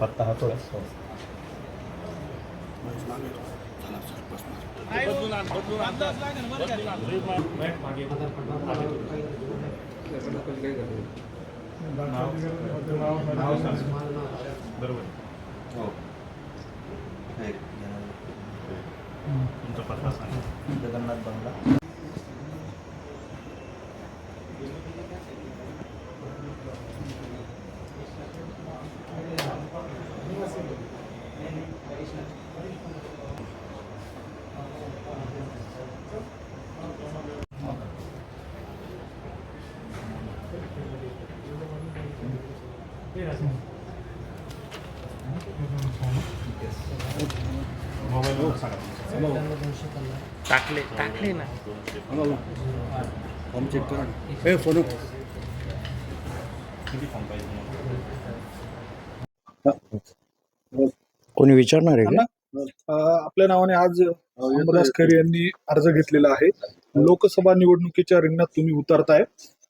पत्ता हा थोडा बदलून बदलून तुमचा पत्ता जगन्नाथ बंगला टाकले टाकले ना. फॉर्म चेक करा. ए फोन कोणी विचारणार आहे का? अ, आपल्या नावाने आज अंबादास खैरे यांनी अर्ज घेतलेला आहे. लोकसभा निवडणुकीच्या रिंगणात तुम्ही उतरताय.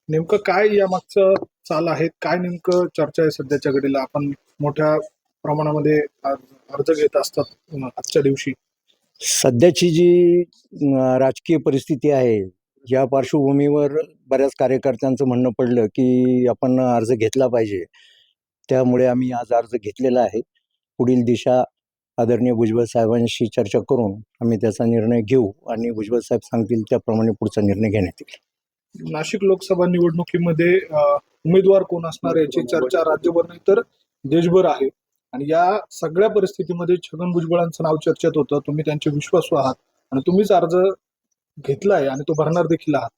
नेमकं काय या मागचं चाल आहे काय नेमकं चर्चा आहे सध्याच्या घडीला? आपण मोठ्या प्रमाणामध्ये अर्ज घेत असतात आजच्या दिवशी. सध्याची जी राजकीय परिस्थिती आहे या पार्श्वभूमीवर बऱ्याच कार्यकर्त्यांचं म्हणणं पडलं की आपण अर्ज घेतला पाहिजे. त्यामुळे आम्ही आज अर्ज घेतलेला आहे. पुढील दिशा आदरणीय भुजबळ साहेबांशी चर्चा करून आम्ही त्याचा निर्णय घेऊ आणि भुजबळ साहेब सांगतील त्याप्रमाणे पुढचा निर्णय घेण्यात येईल. नाशिक लोकसभा निवडणुकीमध्ये उमेदवार कोण असणार याची चर्चा राज्यभर नाही तर देशभर आहे. आणि या सगळ्या परिस्थितीमध्ये छगन भुजबळांचं नाव चर्चेत होतं. तुम्ही त्यांचे विश्वासू आहात. आणि तुम्हीच अर्ज घेतलाय आणि तो भरणार देखील आहात.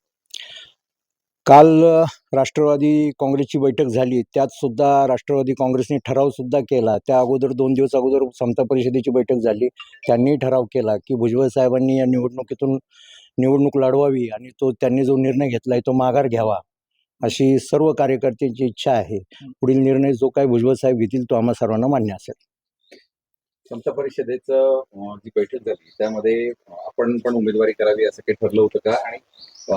काल राष्ट्रवादी काँग्रेसची बैठक झाली. त्यात सुद्धा राष्ट्रवादी काँग्रेसने ठराव सुद्धा केला. त्या अगोदर दोन दिवस अगोदर समता परिषदेची बैठक झाली. त्यांनी ठराव केला की भुजबळ साहेबांनी या निवडणुकीतून निवडणूक लढवावी आणि तो त्यांनी जो निर्णय घेतला आहे तो माघार घ्यावा. अशी सर्व कार्यकर्त्यांची इच्छा आहे. पुढील निर्णय जो काही भुजबळ साहेब घेतील तो आम्हा सर्वांना मान्य असेल. समता परिषदेचं जी बैठक झाली त्यामध्ये आपण पण उमेदवारी करावी असं काही ठरलं होतं का? आणि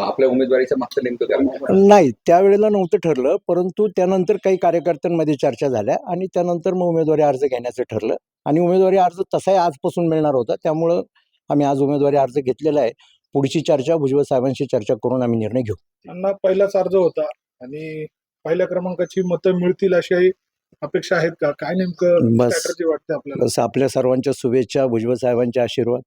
आपल्या उमेदवारीच्या मागचं नेमकं कारण काय? नाही त्यावेळेला नव्हतं ठरलं परंतु त्यानंतर काही कार्यकर्त्यांमध्ये चर्चा झाल्या आणि त्यानंतर मग उमेदवारी अर्ज घेण्याचं ठरलं. आणि उमेदवारी अर्ज तसाही आजपासून मिळणार होता त्यामुळं आम्ही आज उमेदवारी अर्ज घेतलेला आहे. पुढची चर्चा भुजबळ साहेबांशी चर्चा करून आम्ही निर्णय घेऊ. त्यांना पहिलाच अर्ज होता आणि पहिल्या क्रमांकाची मतं मिळतील अशी अपेक्षा आहेत का? काय नेमकं बस. वाटते आपल्याला? बस आपल्या सर्वांच्या शुभेच्छा भुजबळ साहेबांचे आशीर्वाद.